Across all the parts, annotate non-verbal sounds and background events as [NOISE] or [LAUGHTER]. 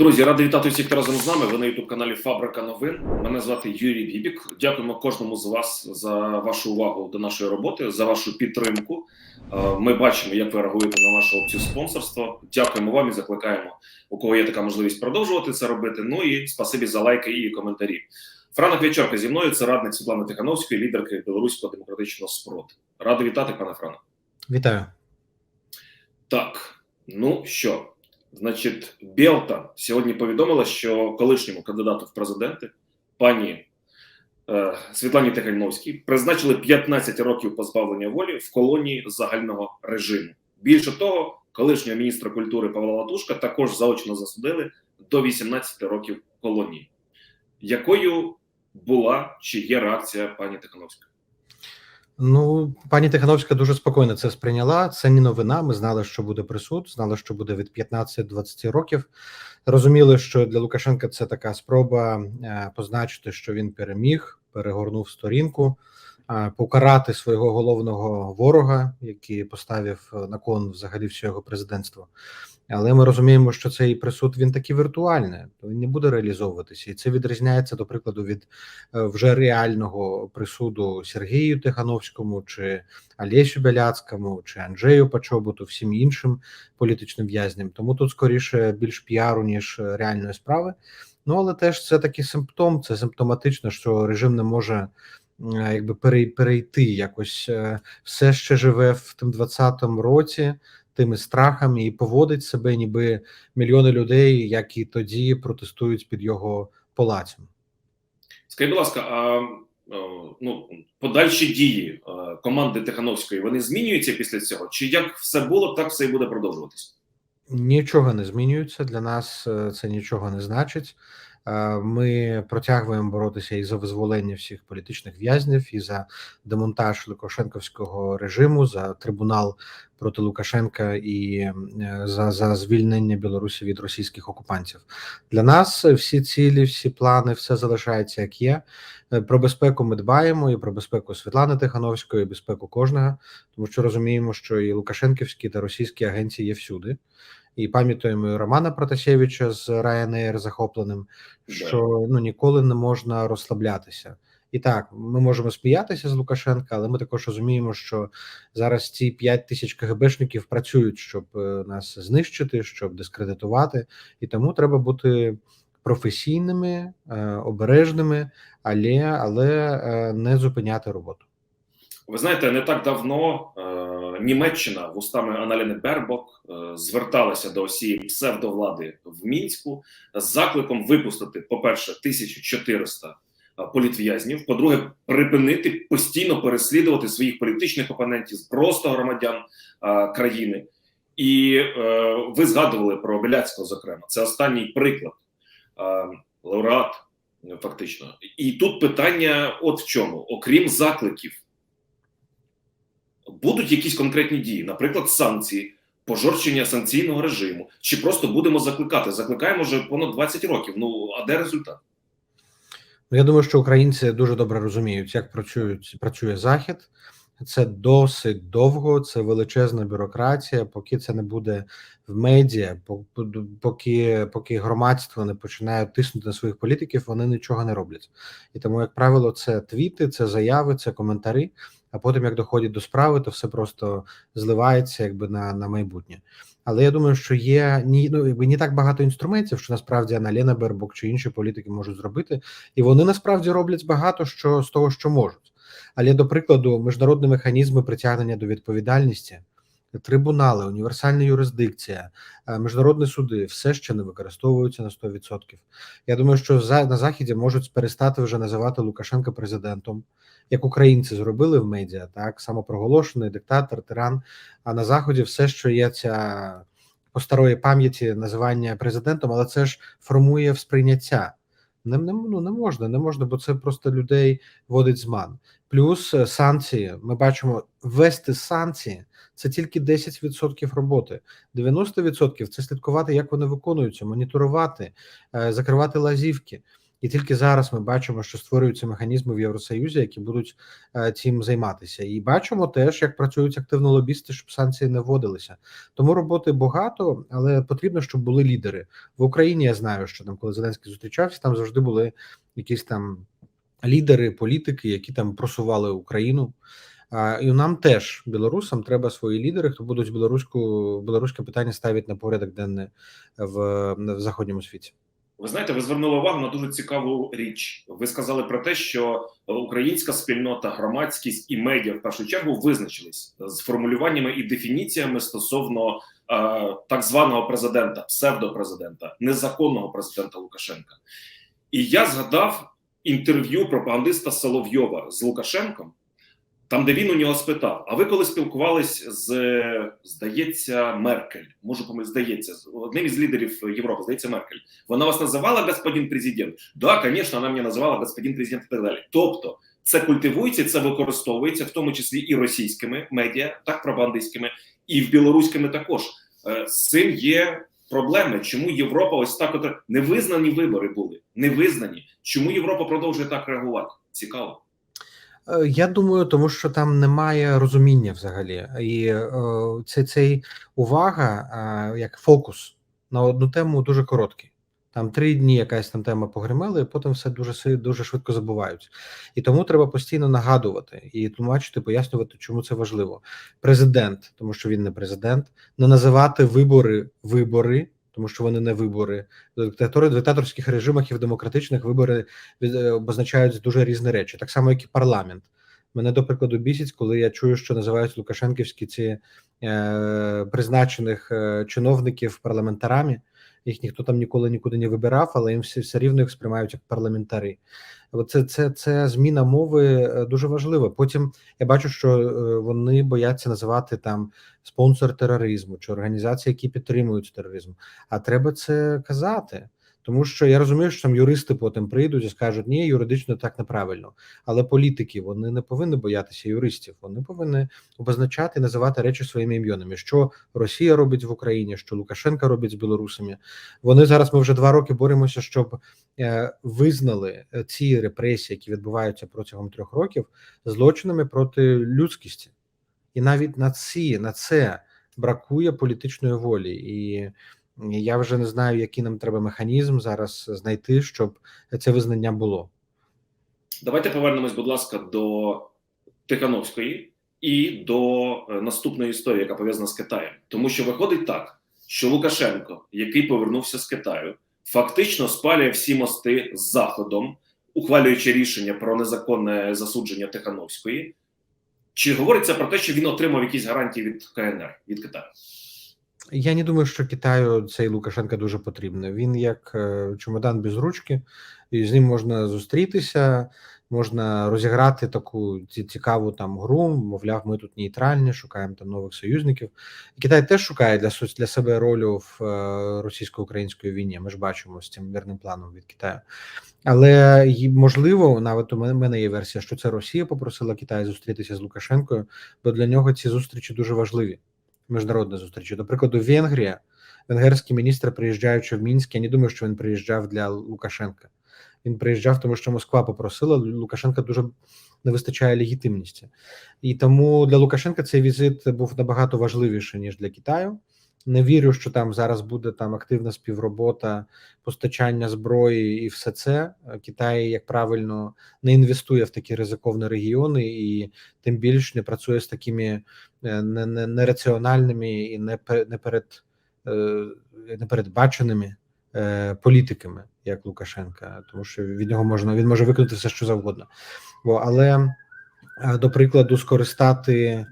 Друзі, радий вітати всіх, хто разом з нами. Ви на youtube каналі Фабрика новин. Мене звати Юрій Бібік. Дякуємо кожному з вас за вашу увагу до нашої роботи, за вашу підтримку. Е, Ми бачимо, як ви реагуєте на нашу опцію спонсорства. Дякуємо вам і закликаємо, у кого є така можливість продовжувати це робити. Ну і спасибі за лайки і коментарі. Франок Вячорка зі мною це радник Світлани Тихановської, лідерки Білоруського демократичного спротиву. Радий вітати, пане Франок. Вітаю. Так, ну що, значить, Белта сьогодні повідомила, що колишньому кандидату в президенти пані е, Світлані Тихановській призначили 15 років позбавлення волі в колонії загального режиму. Більше того, колишнього міністра культури Павла Латушка також заочно засудили до 18 років колонії. Якою була чи є реакція пані Тихановської? Ну, пані Тихановська дуже спокійно це сприйняла. Це не новина. Ми знали, що буде присуд, знали, що буде від 15-20 років. Розуміли, що для Лукашенка це така спроба е, позначити, що він переміг, перегорнув сторінку, е, покарати свого головного ворога, який поставив на кон взагалі все його президентство. Але ми розуміємо, що цей присуд він такий віртуальний, він не буде реалізовуватися, і це відрізняється до прикладу від е, вже реального присуду Сергію Тихановському, чи Олесю Беляцькому, чи Анджею Пачобуту, всім іншим політичним в'язням. Тому тут скоріше більш піару ніж реальної справи. Ну але теж це такий симптом. Це симптоматично, що режим не може. Якби перейти якось е, все ще живе в тим 20-му році, тими страхами і поводить себе, ніби мільйони людей, як і тоді протестують під його палацем. Скажіть, будь ласка, а ну подальші дії команди Тихановської вони змінюються після цього? Чи як все було, так все і буде продовжуватися? Нічого не змінюється для нас. е, Це нічого не значить. Е, Ми протягуємо боротися і за визволення всіх політичних в'язнів, і за демонтаж Лукашенковського режиму, за трибунал проти Лукашенка і е, за, за звільнення Білорусі від російських окупантів. Для нас всі цілі, всі плани, все залишається як є. Е, Про безпеку ми дбаємо і про безпеку Світлани Тихановської, і безпеку кожного, тому що розуміємо, що і Лукашенківські та російські агенції є всюди. І пам'ятаємо і Романа Протасєвича з Ryanair захопленим, що ну ніколи не можна розслаблятися. І так, ми можемо сміятися з Лукашенка, але ми також розуміємо, що зараз ці 5 тисяч КГБшників працюють, щоб е, нас знищити, щоб дискредитувати, і тому треба бути професійними, е, обережними, але, але е, не зупиняти роботу. Ви знаєте, не так давно Німеччина вустами Аналіни Бербок е, зверталася до усієї псевдовлади в мінську з закликом випустити, по-перше, 1400 е, політв'язнів. По-друге, припинити постійно переслідувати своїх політичних опонентів, просто громадян е, країни. І е, ви згадували про Беляцького, зокрема, це останній приклад, лауреат, фактично. І тут питання: от в чому, окрім закликів будуть якісь конкретні дії, наприклад, санкції, пожорчення санкційного режиму, чи просто будемо закликати? Закликаємо вже понад 20 років. Ну а де результат? Ну, Я думаю, що українці дуже добре розуміють, як працюють працює захід. Це досить довго, це величезна бюрократія. Поки це не буде в медіа, по- по- поки поки громадство не починає тиснути на своїх політиків, вони нічого не роблять. І тому, як правило, це твіти, це заяви, це коментарі. А потім, як доходять до справи, то все просто зливається, якби на, на майбутнє. Але я думаю, що є ні, ну якби не так багато інструментів, що насправді Аналіна Бербок чи інші політики можуть зробити, і вони насправді роблять багато що з того, що можуть. Але до прикладу, міжнародні механізми притягнення до відповідальності, трибунали, універсальна юрисдикція, е, міжнародні суди все ще не використовуються на 100%. Я думаю, що на заході можуть перестати вже називати Лукашенка президентом, як українці зробили в медіа, так самопроголошений диктатор, тиран. А на заході все, що є ця по старої пам'яті називання президентом, але це ж формує сприйняття. Не, не, ну, не можна, не можна, бо це просто людей вводить з ман. Плюс е, санкції. Ми бачимо, ввести санкції це тільки 10% роботи. 90% це слідкувати, як вони виконуються, моніторувати, е, закривати лазівки. І тільки зараз ми бачимо, що створюються механізми в Євросоюзі, які будуть е, цим займатися, і бачимо теж, як працюють активно лобісти, щоб санкції не вводилися. Тому роботи багато, але потрібно, щоб були лідери в Україні. Я знаю, що там, коли Зеленський зустрічався, там завжди були якісь там лідери, політики, які там просували Україну. А, І нам теж білорусам треба свої лідери, хто будуть білоруську білоруське питання ставити на порядок денний в, в заходньому світі. Ви знаєте, ви звернули увагу на дуже цікаву річ. Ви сказали про те, що українська спільнота, громадськість і медіа в першу чергу визначились з формулюваннями і дефініціями стосовно е, так званого президента, псевдопрезидента, незаконного президента Лукашенка. І я згадав інтерв'ю пропагандиста Соловйова з Лукашенком, там, де він у нього спитав: А ви коли спілкувались з, здається, Меркель? Можу помиль, здається, одним із лідерів Європи, здається, Меркель. Вона вас називала господин президент? Да, звісно, вона мене називала господин президент і так далі. Тобто, це культивується, це використовується, в тому числі і російськими медіа, так пропагандистськими, і в білоруськими також. Е, З цим є проблеми. Чому Європа ось так от невизнані вибори були? Невизнані. Чому Європа продовжує так реагувати? Цікаво. Е, Я думаю, тому що там немає розуміння взагалі, і е, це цей увага е, як фокус на одну тему дуже короткий. Там три дні якась там тема погремела, і потім все дуже дуже швидко забувають. І тому треба постійно нагадувати і тлумачити, пояснювати, чому це важливо. Президент, тому що він не президент, не називати вибори вибори, тому що вони не вибори. Диктатори в диктаторських режимах і в демократичних вибори е, обозначають дуже різні речі, так само, як і парламент. Мене до прикладу бісять, коли я чую, що називають Лукашенківські ці е, призначених е, чиновників парламентарами. Їх ніхто там ніколи нікуди не вибирав, але їм всі все рівно їх сприймають як парламентарі. Оце це, це зміна мови е, дуже важлива. Потім я бачу, що е, вони бояться називати там спонсор тероризму чи організації, які підтримують тероризм. А треба це казати. Тому що я розумію, що там юристи потім прийдуть і скажуть, ні, юридично так неправильно. Але політики вони не повинні боятися юристів. Вони повинні обозначати, і називати речі своїми ім'янами. Що Росія робить в Україні, що Лукашенка робить з білорусами. Вони зараз. Ми вже два роки боремося, щоб е, визнали е, ці репресії, які відбуваються протягом трьох років, злочинами проти людськості. І навіть на ці на це бракує політичної волі і. Я вже не знаю, який нам треба механізм зараз знайти, щоб це визнання було. Давайте повернемось, будь ласка, до Тихановської і до е, наступної історії, яка пов'язана з Китаєм. Тому що виходить так, що Лукашенко, який повернувся з Китаю, фактично спалює всі мости з Заходом, ухвалюючи рішення про незаконне засудження Тихановської. Чи говориться про те, що він отримав якісь гарантії від КНР від Китаю? Я не думаю, що Китаю цей Лукашенка дуже потрібний. Він як е, чемодан без ручки, і з ним можна зустрітися, можна розіграти таку цікаву там гру. Мовляв, ми тут нейтральні, шукаємо там нових союзників. Китай теж шукає для для себе роль в е, російсько-української війні. Ми ж бачимо з цим мирним планом від Китаю. Але можливо, навіть у мене є версія, що це Росія попросила Китай зустрітися з Лукашенкою, бо для нього ці зустрічі дуже важливі міжнародні зустрічі. До прикладу, Венгрія, венгерський міністр, приїжджаючи в Мінськ, я не думаю, що він приїжджав для Лукашенка. Він приїжджав, тому що Москва попросила. Лукашенка дуже не вистачає легітимності, і тому для Лукашенка цей візит був набагато важливіший ніж для Китаю. Не вірю, що там зараз буде там активна співробота, постачання зброї і все це. Китай, як правильно, не інвестує в такі ризиковні регіони, і тим більш не працює з такими е, не- не- нераціональними і не пе- перед е, непередбаченими е, політиками, як Лукашенка, тому що від нього можна він може виконати все, що завгодно. Бо але до прикладу, скористати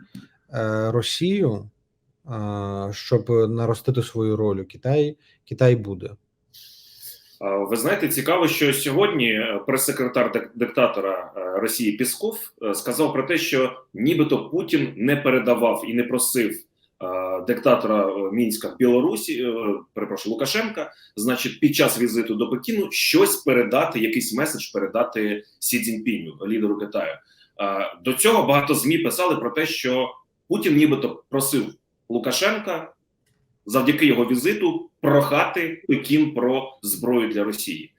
Росію, щоб наростити свою роль у Китаї, Китай буде. Ви знаєте, цікаво, що сьогодні е, прес-секретар диктатора е, Росії Пісков е, сказав про те, що нібито Путін не передавав і не просив диктатора Мінська Білорусі, перепрошую Лукашенка, значить, під час візиту до Пекіну щось передати, якийсь меседж передати Сі Цзіньпіню, лідеру Китаю. До цього багато змі писали про те, що Путін нібито просив Лукашенка завдяки його візиту прохати Пекін про зброю для Росії.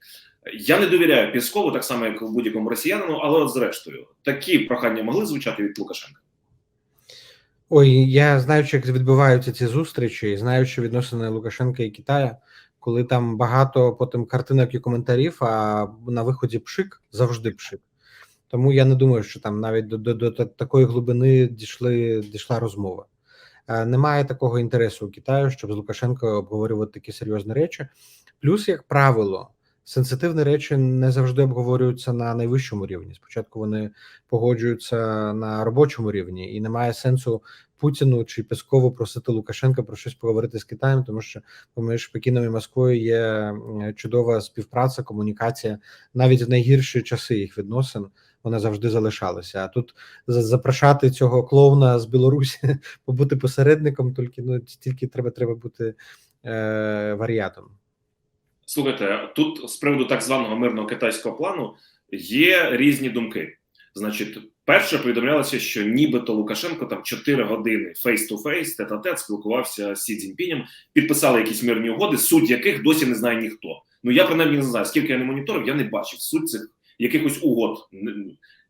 Я не довіряю Піскову, так само як будь-якому росіянину, але от зрештою такі прохання могли звучати від Лукашенка. Ой, я знаючи, як відбуваються ці зустрічі, і знаючи відносини Лукашенка і Китая, коли там багато потім картинок і коментарів, а на виході пшик завжди пшик. Тому я не думаю, що там навіть до, до, до такої глибини дійшли дійшла розмова. Е, Немає такого інтересу у Китаю, щоб з Лукашенко обговорювати такі серйозні речі. Плюс, як правило, сенситивні речі не завжди обговорюються на найвищому рівні. Спочатку вони погоджуються на робочому рівні, і немає сенсу Путіну чи Пескову просити Лукашенка про щось поговорити з Китаєм, тому що поміж Пекіном і Москвою є чудова співпраця, комунікація навіть в найгірші часи їх відносин. Вони завжди залишалися. А тут запрошати цього клоуна з Білорусі [LAUGHS] побути посередником, тільки ну тільки треба треба бути е, варіатом. Слухайте, тут з приводу так званого мирного китайського плану є різні думки. Значить, перше повідомлялося, що нібито Лукашенко там 4 години фейс-ту-фейс, тет-а-тет спілкувався з Сі Цзіньпінем, підписали якісь мирні угоди, суть яких досі не знає ніхто. Ну я принаймні не знаю, скільки я не моніторив, я не бачив суть цих якихось угод.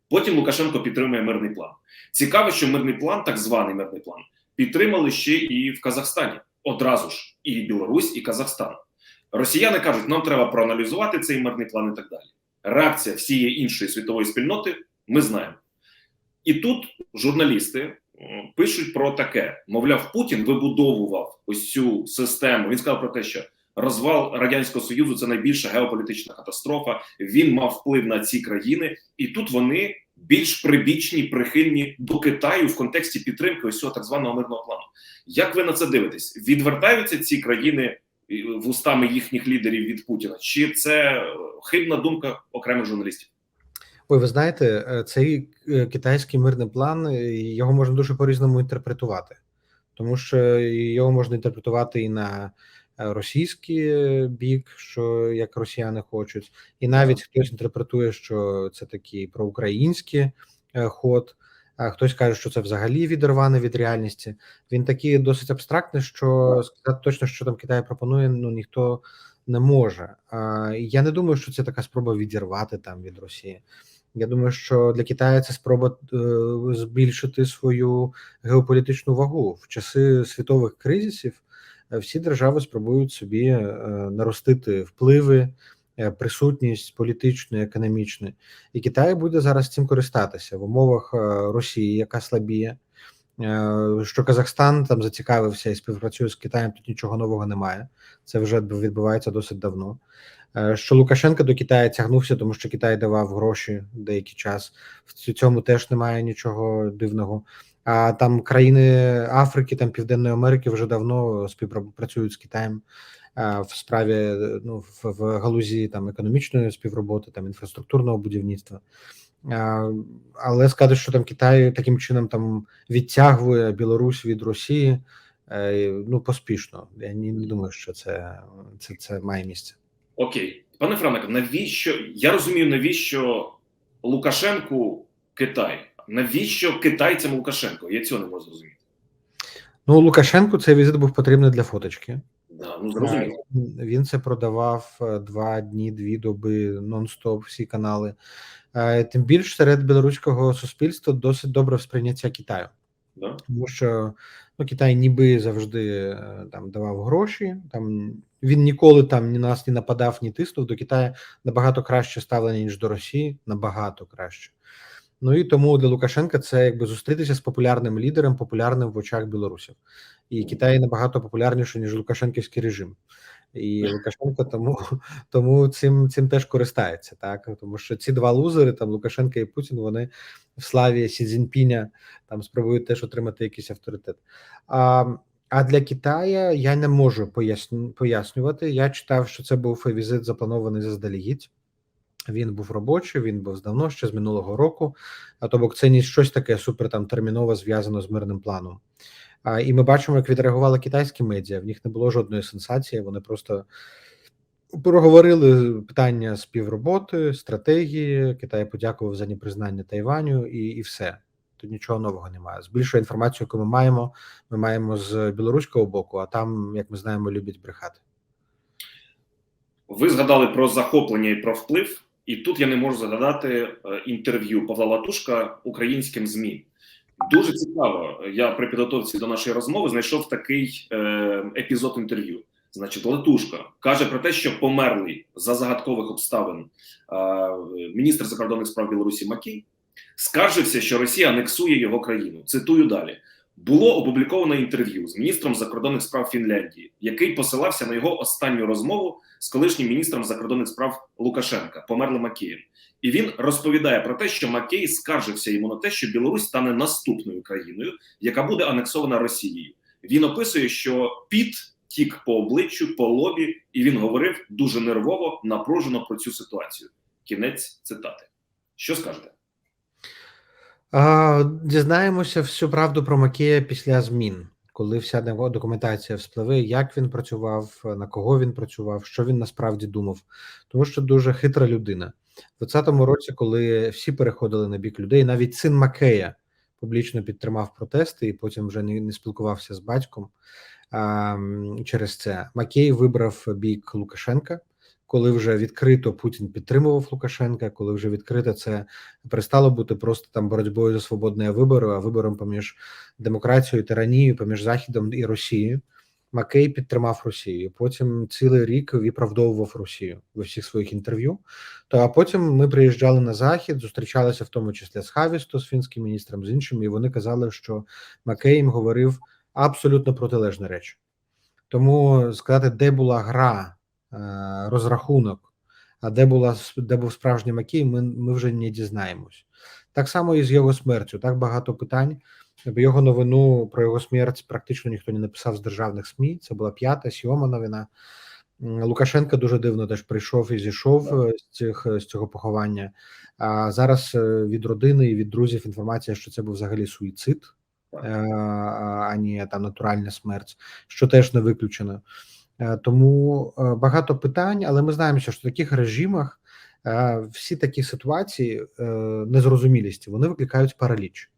Потім Лукашенко підтримує мирний план. Цікаво, що мирний план, так званий мирний план, підтримали ще і в Казахстані. Одразу ж і Білорусь, і Казахстан. Росіяни кажуть, нам треба проаналізувати цей мирний план і так далі. Реакція всієї іншої світової спільноти ми знаємо. І тут журналісти пишуть про таке: мовляв, Путін вибудовував ось цю систему. Він сказав про те, що розвал радянського союзу це найбільша геополітична катастрофа. Він мав вплив на ці країни, і тут вони більш прибічні, прихильні до Китаю в контексті підтримки ось цього так званого мирного плану. Як ви на це дивитесь? Відвертаються ці країни е, вустами їхніх лідерів від Путіна? Чи це е, хибна думка окремих журналістів? Ой, ви знаєте, е, цей китайський мирний план його можна дуже по-різному інтерпретувати, тому що його можна інтерпретувати і на російський е, бік, що як росіяни хочуть, і навіть хтось інтерпретує, що це такий проукраїнський е, ход. А хтось каже, що це взагалі відірване від реальності. Він такий досить абстрактний, що сказати точно, що там Китай пропонує, ну ніхто не може. А, Я не думаю, що це така спроба відірвати там від Росії. Я думаю, що для Китаю це спроба е, збільшити свою геополітичну вагу в часи світових кризисів. Е, Всі держави спробують собі е, наростити впливи, е, присутність політичну, економічну, і Китай буде зараз цим користатися в умовах Росії, яка слабіє. Що Казахстан там зацікавився і співпрацює з Китаєм, тут нічого нового немає. Це вже відбувається досить давно. Що Лукашенко до Китаю тягнувся, тому що Китай давав гроші деякий час. В цьому теж немає нічого дивного. А там країни Африки, там Південної Америки вже давно співпрацюють з Китаєм в справі ну, в, галузі там економічної співроботи, там інфраструктурного будівництва. Але сказати, що там Китай таким чином там відтягує Білорусь від Росії, е, ну поспішно. Я не, думаю, що це, це, це має місце. Окей, пане Франак, навіщо я розумію, навіщо Лукашенку Китай? Навіщо китайцям Лукашенко? Я цього не можу зрозуміти. Ну, Лукашенку цей візит був потрібний для фоточки. Да, ну зрозуміло. Він це продавав е, два дні, дві доби, нон-стоп, всі канали. Е, Тим більш серед білоруського суспільства досить добре сприйняття Китаю, Да? тому що ну, Китай ніби завжди е, там давав гроші. Там він ніколи там ні нас не нападав, ні тиснув. До Китаю набагато краще ставлення ніж до Росії, набагато краще. Ну і тому для Лукашенка це якби зустрітися з популярним лідером, популярним в очах білорусів. І Китай набагато популярніше, ніж Лукашенківський режим. І Лукашенко тому [LAUGHS] тому цим цим теж користається, так тому що ці два лузери, там Лукашенко і Путін, вони в славі Сі Цзіньпіня там спробують теж отримати якийсь авторитет. А а для Китая я не можу поясню, пояснювати. Я читав, що це був візит запланований заздалегідь. Він був робочий, він був давно ще з минулого року. А тобто це не щось таке супер там терміново зв'язано з мирним планом. А, І ми бачимо, як відреагували китайські медіа. В них не було жодної сенсації. Вони просто проговорили питання співроботи, стратегії. Китай подякував за непризнання Тайваню, і, і все. Тут нічого нового немає. З більшою інформацією, яку ми маємо, ми маємо з білоруського боку, а там, як ми знаємо, люблять брехати. Ви згадали про захоплення і про вплив, і тут я не можу згадати е, інтерв'ю Павла Латушка українським ЗМІ. Дуже цікаво. Я при підготовці до нашої розмови знайшов такий е, епізод інтерв'ю. Значить, Латушка каже про те, що померлий за загадкових обставин е, міністр закордонних справ Білорусі Макій скаржився, що Росія анексує його країну. Цитую далі. Було опубліковано інтерв'ю з міністром закордонних справ Фінляндії, який посилався на його останню розмову з колишнім міністром закордонних справ Лукашенка, померлим Макієм. І він розповідає про те, що Макей скаржився йому на те, що Білорусь стане наступною країною, яка буде анексована Росією. Він описує, що піт тік по обличчю, по лобі, і він говорив дуже нервово, напружено про цю ситуацію. Кінець цитати. Що скажете? Дізнаємося всю правду про Макея після змін, коли вся документація вспливе, як він працював, на кого він працював, що він насправді думав, тому що дуже хитра людина. У 2020 році, коли всі переходили на бік людей, навіть син Макея публічно підтримав протести і потім вже не, не спілкувався з батьком через це. Макей вибрав бік Лукашенка. Коли вже відкрито Путін підтримував Лукашенка, коли вже відкрито це перестало бути просто там боротьбою за свободні вибори, а вибором поміж демократією, тиранією, поміж Західом і Росією, Макей підтримав Росію. Потім цілий рік виправдовував Росію в усіх своїх інтерв'ю. То а потім ми приїжджали на захід, зустрічалися в тому числі з Хавісто, з фінським міністром, з іншими, і вони казали, що Макей їм говорив абсолютно протилежні речі. Тому сказати, де була гра розрахунок, а де була де був справжній Макій, ми ми вже не дізнаємось. Так само і з його смертю. Так багато питань. Його новину про його смерть практично ніхто не написав з державних СМІ. Це була п'ята, сьома новина. Лукашенко дуже дивно теж прийшов і зійшов з цих з цього поховання. А зараз від родини і від друзів інформація, що це був взагалі суїцид, а не там натуральна смерть, що теж не виключено. Тому багато питань, але ми знаємо, що в таких режимах всі такі ситуації незрозумілісті вони викликають параліч.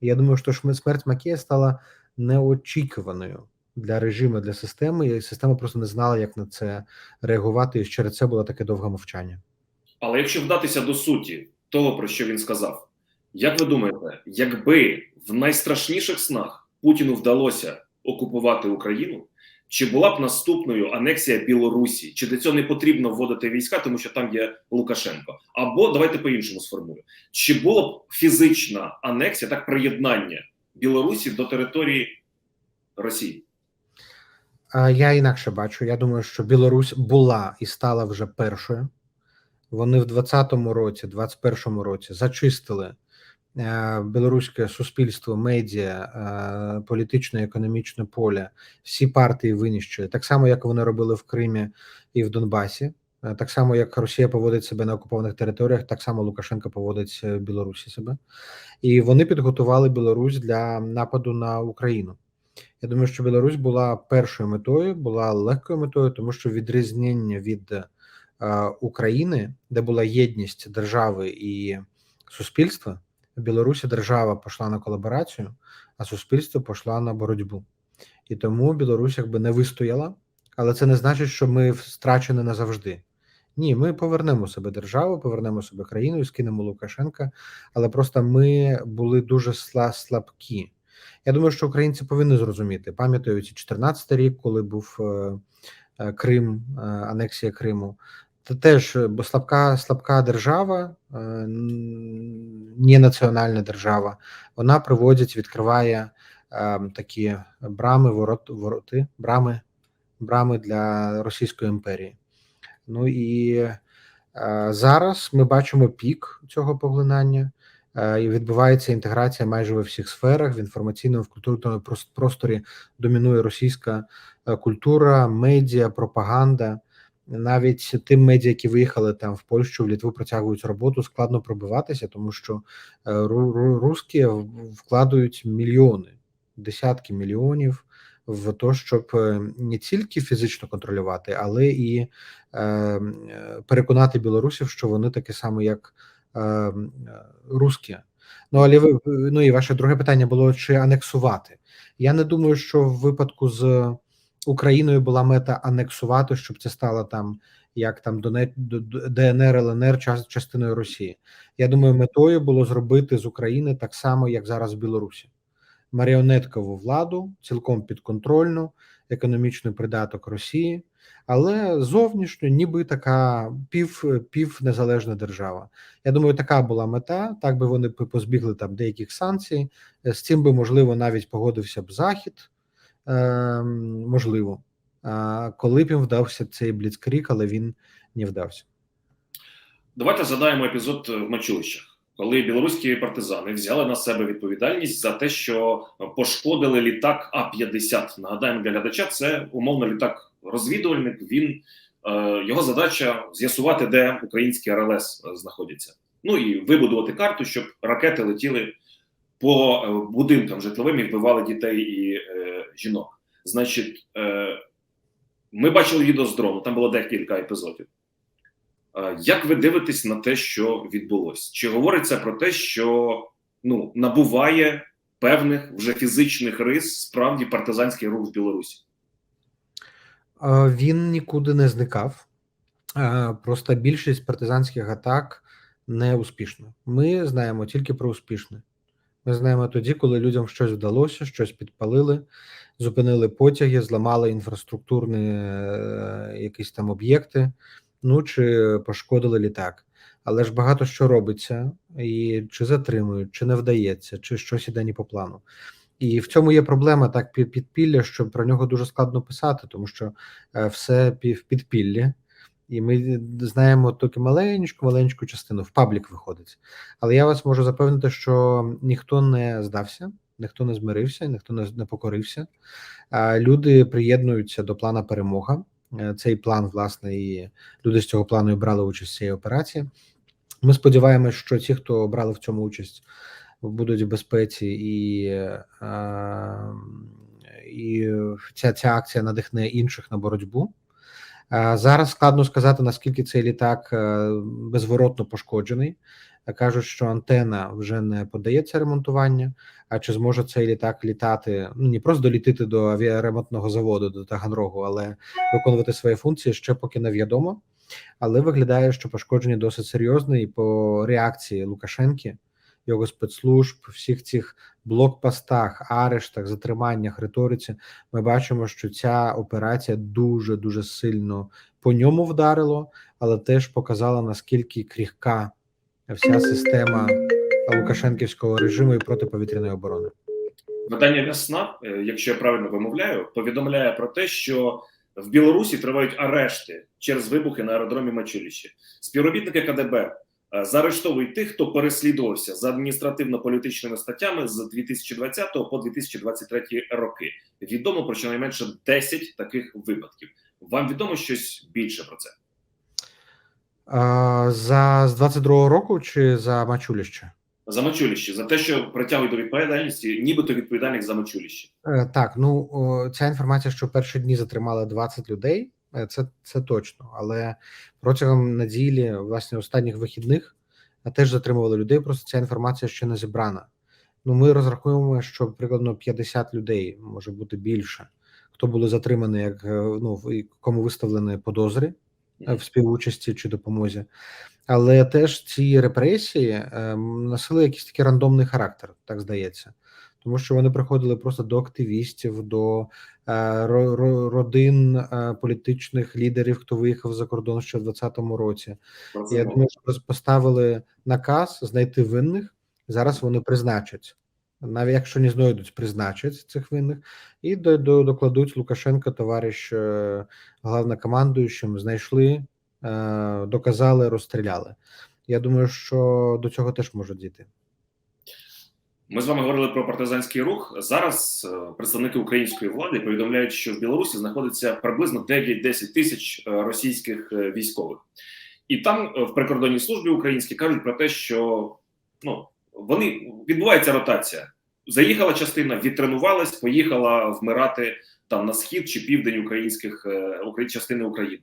Я думаю, що смерть Макея стала неочікуваною для режиму, для системи, і система просто не знала, як на це реагувати, і через це було таке довге мовчання. Але якщо вдатися до суті того, про що він сказав, як ви думаєте, якби в найстрашніших снах Путіну вдалося окупувати Україну? Чи була б наступною анексія Білорусі? Чи для цього не потрібно вводити війська, тому що там є Лукашенко? Або давайте по-іншому сформую: чи була б фізична анексія, так приєднання Білорусі до території Росії? Я інакше бачу. Я думаю, що Білорусь була і стала вже першою. Вони в 2020 році, 2021 році зачистили білоруське суспільство, медіа, е, політичне, економічне поле, всі партії винищили, так само, як вони робили в Кримі і в Донбасі. Е, так само, як Росія поводить себе на окупованих територіях, так само Лукашенко поводить в Білорусі себе, і вони підготували Білорусь для нападу на Україну. Я думаю, що Білорусь була першою метою, була легкою метою, тому що відрізнення від е, України, де була єдність держави і суспільства, Білорусі держава пішла на колаборацію, а суспільство пішло на боротьбу. І тому Білорусь якби не вистояла, але це не значить, що ми втрачені назавжди. Ні, ми повернемо себе державу, повернемо себе країну і скинемо Лукашенка, але просто ми були дуже слабкі. Я думаю, що українці повинні зрозуміти, пам'ятають 14 рік, коли був е, е, Крим, е, анексія Криму. Це теж бо слабка слабка держава, не національна держава, вона приводить, відкриває е, такі брами, ворот, вороти, брами, брами для Російської імперії. Ну і е, зараз ми бачимо пік цього поглинання. І відбувається інтеграція майже во всіх сферах в інформаційному в культурному просторі домінує російська культура, медіа, пропаганда навіть тим медіа, які виїхали там в Польщу, в Літву протягують роботу, складно пробиватися, тому що е, русські вкладають мільйони, десятки мільйонів в те, щоб е, не тільки фізично контролювати, але і е, переконати білорусів, що вони такі самі, як русські. Ну але ви ну і ваше друге питання було чи анексувати? Я не думаю, що в випадку з Україною була мета анексувати, щоб це стало там як там ДНР, ЛНР час- частиною Росії. Я думаю, метою було зробити з України так само, як зараз в Білорусі. Маріонеткову владу, цілком підконтрольну, економічний придаток Росії, але зовнішньо, ніби така пів, пів незалежна держава. Я думаю, така була мета. Так би вони позбігли там деяких санкцій. З цим би можливо навіть погодився б Захід. Е, можливо, а коли б їм вдався цей бліцкрік, але він не вдався. Давайте згадаємо епізод в Мачулищах, коли білоруські партизани взяли на себе відповідальність за те, що пошкодили літак А-50. Нагадаємо для глядача, це умовно літак розвідувальник. Він е, його задача з'ясувати, де українські РЛС знаходяться. Ну і вибудувати карту, щоб ракети летіли по е, будинкам житловим і вбивали дітей і е, жінок. Значить, е, ми бачили відео з дрону, там було декілька епізодів. Е, Як ви дивитесь на те, що відбулося? Чи говориться про те, що ну набуває певних вже фізичних рис справді партизанський рух в Білорусі? Е, Він нікуди не зникав. Е, Просто більшість партизанських атак не успішна. Ми знаємо тільки про успішне. Ми знаємо тоді, коли людям щось вдалося, щось підпалили, зупинили потяги, зламали інфраструктурні е, якісь там об'єкти, ну чи пошкодили літак. Але ж багато що робиться, і чи затримують, чи не вдається, чи щось іде не по плану. І в цьому є проблема так підпілля, що про нього дуже складно писати, тому що е, все пів підпіллі, і ми знаємо тільки маленьку, маленьку частину в паблік виходить. Але я вас можу запевнити, що ніхто не здався, ніхто не змирився, ніхто не, покорився. Люди приєднуються до плана перемога. Е, Цей план, власне, і люди з цього плану і брали участь в цій операції. Ми сподіваємося, що ті, хто брали в цьому участь, будуть в безпеці, і, е, і ця, ця акція надихне інших на боротьбу. Е, Зараз складно сказати, наскільки цей літак е, безворотно пошкоджений. Кажуть, що антена вже не подається ремонтування. А чи зможе цей літак літати? Ну не просто долітити до авіаремонтного заводу до Таганрогу, але виконувати свої функції ще поки невідомо. Але виглядає, що пошкодження досить серйозне, і по реакції Лукашенки, його спецслужб, всіх цих блокпостах, арештах, затриманнях, риториці, ми бачимо, що ця операція дуже дуже сильно по ньому вдарило, але теж показала наскільки крихка вся система Лукашенківського режиму і протиповітряної оборони. Видання Весна, е, якщо я правильно вимовляю, повідомляє про те, що в Білорусі тривають арешти через вибухи на аеродромі Мачуліще. Співробітники КДБ заарештовують тих, хто переслідувався за адміністративно-політичними статтями з 2020 по 2023 роки. Відомо про щонайменше 10 таких випадків. Вам відомо щось більше про це? А, за з 22-го року чи за Мачуліще? За Мачуліще, за те, що притягують до відповідальності, нібито відповідальних за Мачуліще. Е, Так, ну ця інформація, що в перші дні затримали 20 людей, е, це, це точно. Але протягом неділі, власне, останніх вихідних, е, теж затримували людей. Просто ця інформація ще не зібрана. Ну, ми розраховуємо, що прикладно 50 людей може бути більше, хто були затримані, як е, ну кому виставлені подозри е, в співучасті чи допомозі. Але теж ці репресії е, носили якийсь такий рандомний характер, так здається тому що вони приходили просто до активістів, до е, ро- ро- родин е, політичних лідерів, хто виїхав за кордон ще в 2020 році. Я думаю, що поставили наказ знайти винних. Зараз вони призначать, навіть якщо не знайдуть, призначать цих винних і до, до, докладуть Лукашенко, товариш е, главнокомандуючим, знайшли, е, доказали, розстріляли. Я думаю, що до цього теж може дійти. Ми з вами говорили про партизанський рух. Зараз е, представники української влади повідомляють, що в Білорусі знаходиться приблизно 9-10 тисяч е, російських е, військових, і там в прикордонній службі українські кажуть про те, що ну вони відбувається ротація. Заїхала частина, відтренувалась, поїхала вмирати там на схід чи південь українських частини України.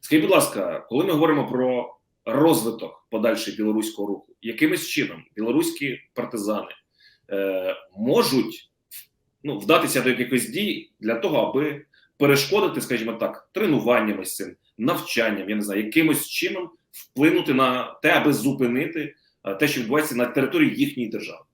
Скажіть, будь ласка, коли ми говоримо про розвиток подальший білоруського руху, якимось чином білоруські партизани е, можуть ну, вдатися до якихось дій для того, аби перешкодити, скажімо так, тренуваннями цим, навчанням, я не знаю, якимось чином вплинути на те, аби зупинити е, те, що відбувається на території їхньої держави.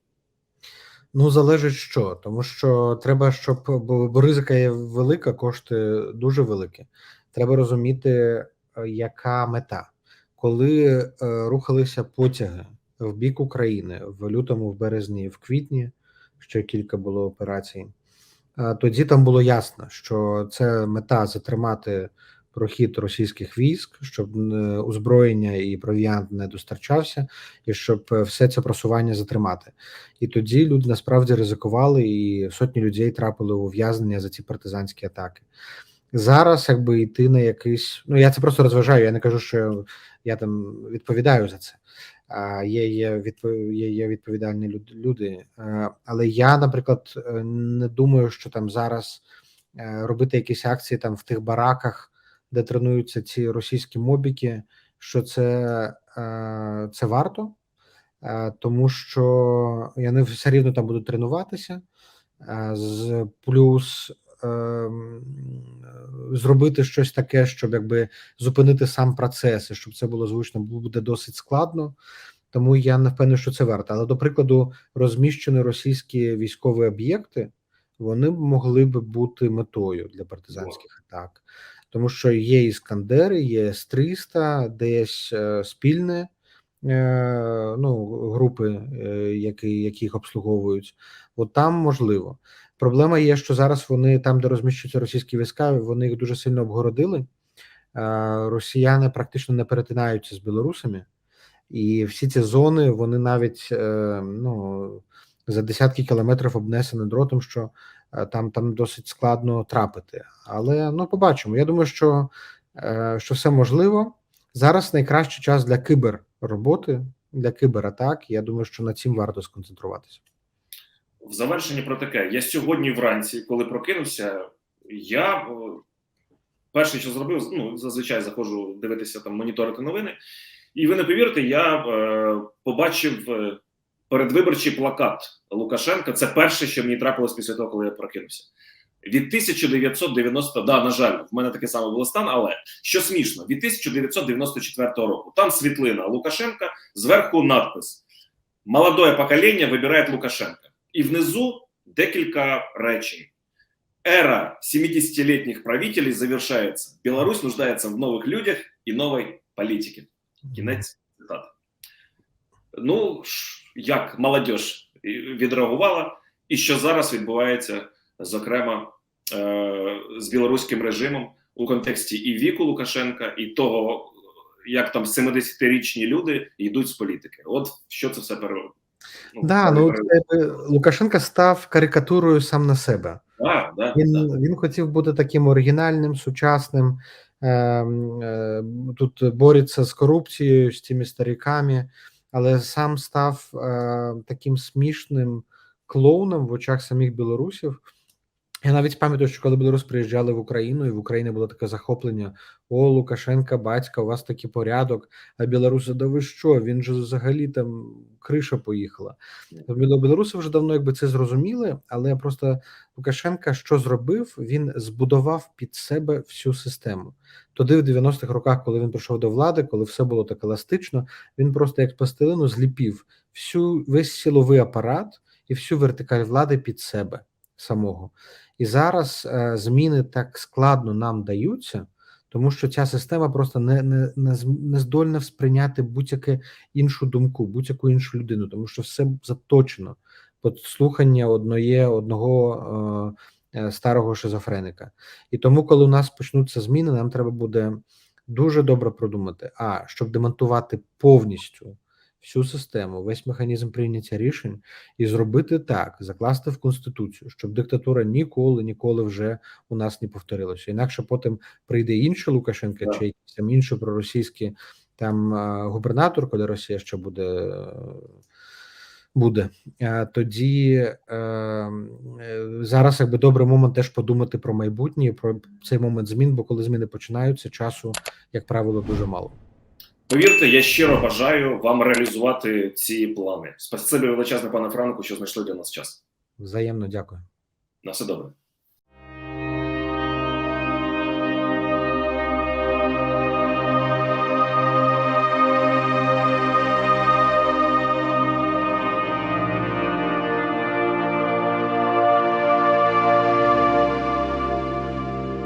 Ну, залежить що, тому що треба, щоб бо, бо ризика є велика, кошти дуже великі. Треба розуміти, е, яка мета. Коли е, рухалися потяги в бік України в лютому, в березні, в квітні, ще кілька було операцій. Тоді там було ясно, що це мета затримати прохід російських військ, щоб е, озброєння і провіант не достарчався, і щоб е, все це просування затримати. І тоді люди насправді ризикували, і сотні людей трапили у ув'язнення за ці партизанські атаки. Зараз, якби йти на якийсь, ну я це просто розважаю. Я не кажу, що я там відповідаю за це. Є, є, є, є відповідальні люди. Е, Але я, наприклад, е, не думаю, що там зараз е, робити якісь акції там в тих бараках, де тренуються ці російські мобіки, що це, це варто. Тому що вони все рівно там будуть тренуватися, з плюс зробити щось таке, щоб якби зупинити сам процес, і щоб це було звично, буде досить складно. Тому я не впевнений, що це варто. Але до прикладу, розміщені російські військові об'єкти, вони могли б бути метою для партизанських атак, тому що є іскандери, є С-300, десь е, спільне е, ну, групи, е, які, які їх обслуговують, от там можливо. Проблема є, що зараз вони там, де розміщуються російські війська, вони їх дуже сильно обгородили. Росіяни практично не перетинаються з білорусами, і всі ці зони вони навіть е, ну, за десятки кілометрів обнесені дротом, що е, там, там досить складно трапити. Але ну побачимо. Я думаю, що, е, що все можливо. Зараз найкращий час для киберроботи, для кибератак. Я думаю, що над цим варто сконцентруватися. В завершенні про таке. Я сьогодні вранці, коли прокинувся, я е, перше, що зробив, ну зазвичай заходжу дивитися там, моніторити новини, і ви не повірите, я е, побачив е, передвиборчий плакат Лукашенка. Це перше, що мені трапилось після того, коли я прокинувся. Від 1990, да, на жаль, в мене такий самий був стан, але що смішно, від 1994 року там світлина Лукашенка, зверху надпис Молодое покоління вибирає Лукашенка. І внизу декілька речень. Эра 70-летних правителей завершается. Беларусь нуждается в новых людях и новой политике. Кінець цитати. Ну, як молодь відреагувала, і що зараз відбувається, зокрема, е- з білоруським режимом у контексті і віку Лукашенка, і того, як там 70-річні люди йдуть з політики. От що це все пере... Да, ну це, е, Лукашенко став карикатурою сам на себе. А, да, Він, да. він хотів бути таким оригінальним, сучасним. Е, е, тут бореться з корупцією, з цими стариками, але сам став е, таким смішним клоуном в очах самих білорусів. Я навіть пам'ятаю, що коли білоруси приїжджали в Україну, і в Україні було таке захоплення: О, Лукашенка, батька, у вас такий порядок. А білоруси, да ви що? Він же взагалі там криша поїхала. Біло- Білоруси вже давно якби це зрозуміли, але просто Лукашенка що зробив? Він збудував під себе всю систему. Тоді, в 90-х роках, коли він прийшов до влади, коли все було так еластично, він просто як пластилину зліпів всю весь силовий апарат і всю вертикаль влади під себе самого. І зараз е, зміни так складно нам даються, тому що ця система просто не, не, не, не здольна сприйняти будь-яку іншу думку, будь-яку іншу людину, тому що все заточено під слухання одної, одного е, е, старого шизофреника. І тому, коли у нас почнуться зміни, нам треба буде дуже добре продумати, а щоб демонтувати повністю всю систему, весь механізм прийняття рішень і зробити так, закласти в конституцію, щоб диктатура ніколи, ніколи вже у нас не повторилася. Інакше потім прийде інший Лукашенко Так. чи якийсь там інший проросійський там е, губернатор, коли Росія ще буде. Буде Е, тоді е, зараз якби добрий момент теж подумати про майбутнє, про цей момент змін, бо коли зміни починаються, часу, як правило, дуже мало. Повірте, я щиро бажаю вам реалізувати ці плани. Спасибі величезне, пане Франку, що знайшли для нас час. Взаємно дякую. На все добре.